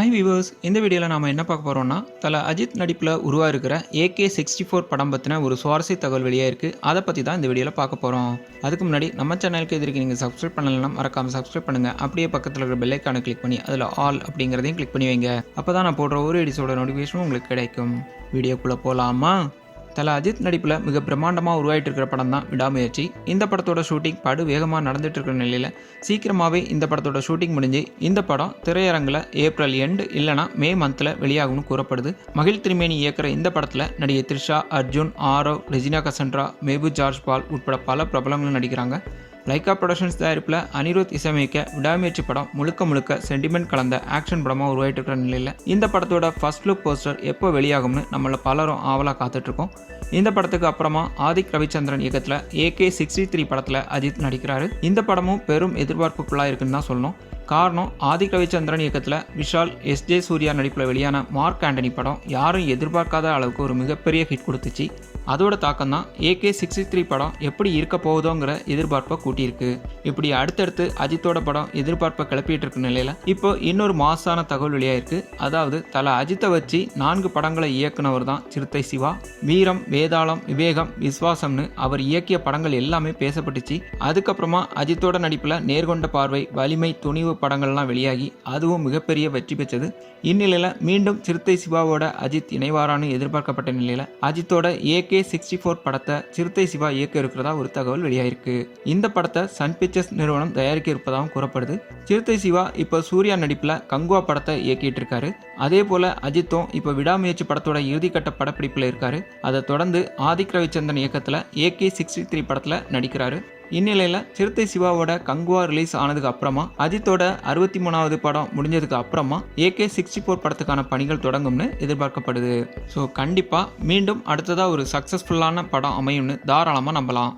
High viewers இந்த வீடியோவில் நாம் என்ன பார்க்க போகிறோம்னா தலை அஜித் நடிப்பில் உருவாயிருக்கிற ஏகே சிக்ஸ்டி ஃபோர் படம் பற்றின ஒரு சுவாரஸ்ய தகவல் வெளியாக இருக்குது அதை பற்றி தான் இந்த வீடியோவில் பார்க்க போகிறோம் அதுக்கு முன்னாடி நம்ம சேனலுக்கு எதிர்க்கு நீங்கள் சப்ஸ்கிரைப் பண்ணலைன்னா மறக்காமல் சப்ஸ்கிரைப் பண்ணுங்கள் அப்படியே பக்கத்தில் இருக்கிற பெல்லைக்கானை கிளிக் பண்ணி அதில் ஆல் அப்படிங்கிறதையும் கிளிக் பண்ணி வைங்க. அப்போ தான் நான் போடுற ஒரு எடிசோட நோட்டிஃபிகேஷனும் உங்களுக்கு கிடைக்கும். வீடியோக்குள்ளே போகலாமா தல அஜித் நடிப்பில் மிக பிரம்மாண்டமாக உருவாயிட்டு இருக்கிற படம் தான் விடாமுயற்சி. இந்த படத்தோட ஷூட்டிங் படு வேகமாக நடந்துட்டு இருக்கிற நிலையில் சீக்கிரமாகவே இந்த படத்தோட ஷூட்டிங் முடிஞ்சு இந்த படம் திரையரங்கில் ஏப்ரல் எண்டு இல்லைனா மே மந்தில் வெளியாகும்னு கூறப்படுது. மகிழ் திருமேனி இயக்கிற இந்த படத்தில் நடிகை த்ரிஷா அர்ஜுன் ஆரவ் ரெஜினா கசன்ட்ரா மேபு ஜார்ஜ் பால் உட்பட பல பிரபலங்களும் நடிக்கிறாங்க. லைக்கா ப்ரொடக்ஷன்ஸ் தயாரிப்பில் அனிருத் இசையமைக்க விடாமுயற்சி படம் முழுக்க முழுக்க சென்டிமெண்ட் கலந்த ஆக்ஷன் படமாக உருவாயிட்டு இருக்கிற நிலையில் இந்த படத்தோட ஃபர்ஸ்ட் லுக் போஸ்டர் எப்போ வெளியாகும்னு நம்மள பலரும் ஆவலாக காத்துட்ருக்கோம். இந்த படத்துக்கு அப்புறமா ஆதிக் ரவிச்சந்திரன் இயக்கத்தில் ஏகே சிக்ஸ்டி த்ரீ படத்தில் அஜித் நடிக்கிறாரு. இந்த படமும் பெரும் எதிர்பார்ப்புக்குள்ளாக இருக்குன்னு தான் சொல்லணும். காரணம் ஆதிக் ரவிச்சந்திரன் இயக்கத்தில் விஷால் எஸ் ஜே சூர்யா நடிப்பில் வெளியான மார்க் ஆண்டனி படம் யாரும் எதிர்பார்க்காத அளவுக்கு ஒரு மிகப்பெரிய ஹிட் கொடுத்துச்சு. அதோட தாக்கம் தான் ஏகே சிக்ஸ்டி த்ரீ படம் எப்படி இருக்க போகுதோங்கிற எதிர்பார்ப்பை கூட்டியிருக்கு. இப்படி அடுத்தடுத்து அஜித்தோட படம் எதிர்பார்ப்பை கிளப்பிட்டு இருக்க நிலையில் இப்போ இன்னொரு மாசான தகவல் வெளியாயிருக்கு. அதாவது தலை அஜித்தை வச்சு நான்கு படங்களை இயக்குனவர் தான் சிறுத்தை சிவா. வீரம் வேதாளம் விவேகம் விஸ்வாசம்னு அவர் இயக்கிய படங்கள் எல்லாமே பேசப்பட்டுச்சு. அதுக்கப்புறமா அஜித்தோட நடிப்பில் நேர்கொண்ட பார்வை வலிமை துணிவு படங்கள்லாம் வெளியாகி அதுவும் மிகப்பெரிய வெற்றி பெற்றது. இந்நிலையில் மீண்டும் சிறுத்தை சிவாவோட அஜித் இணைவாரான்னு எதிர்பார்க்கப்பட்ட நிலையில் அஜித்தோட ஏகே சிக்ஸ்டி ஃபோர் படத்தை சிறுத்தை சிவா இயக்க இருக்கிறதா ஒரு தகவல் வெளியாயிருக்கு. இந்த படத்தை சன் பிக்சர்ஸ் நிறுவனம் தயாரிக்க இருப்பதாகவும் கூறப்படுது. சிறுத்தை சிவா இப்போ சூர்யா நடிப்பில் கங்குவா படத்தை இயக்கிட்டு இருக்காரு. அதே போல அஜித்தும் இப்போ விடாமுயற்சி படத்தோட இறுதிக்கட்ட படப்பிடிப்பில் இருக்காரு. அதை தொடர்ந்து ஆதிக் ரவிச்சந்திரன் இயக்கத்தில் ஏகே சிக்ஸ்டி த்ரீ படத்தில் நடிக்கிறாரு. இந்நிலையில் சிறுத்தை சிவாவோட கங்குவா ரிலீஸ் ஆனதுக்கு அப்புறமா அஜித்தோட அறுபத்தி மூணாவது படம் முடிஞ்சதுக்கு அப்புறமா ஏகே சிக்ஸ்டி ஃபோர் படத்துக்கான பணிகள் தொடங்கும்னு எதிர்பார்க்கப்படுது. ஸோ கண்டிப்பாக மீண்டும் அடுத்ததாக ஒரு சக்ஸஸ்ஃபுல்லான படம் அமையும்னு தாராளமாக நம்பலாம்.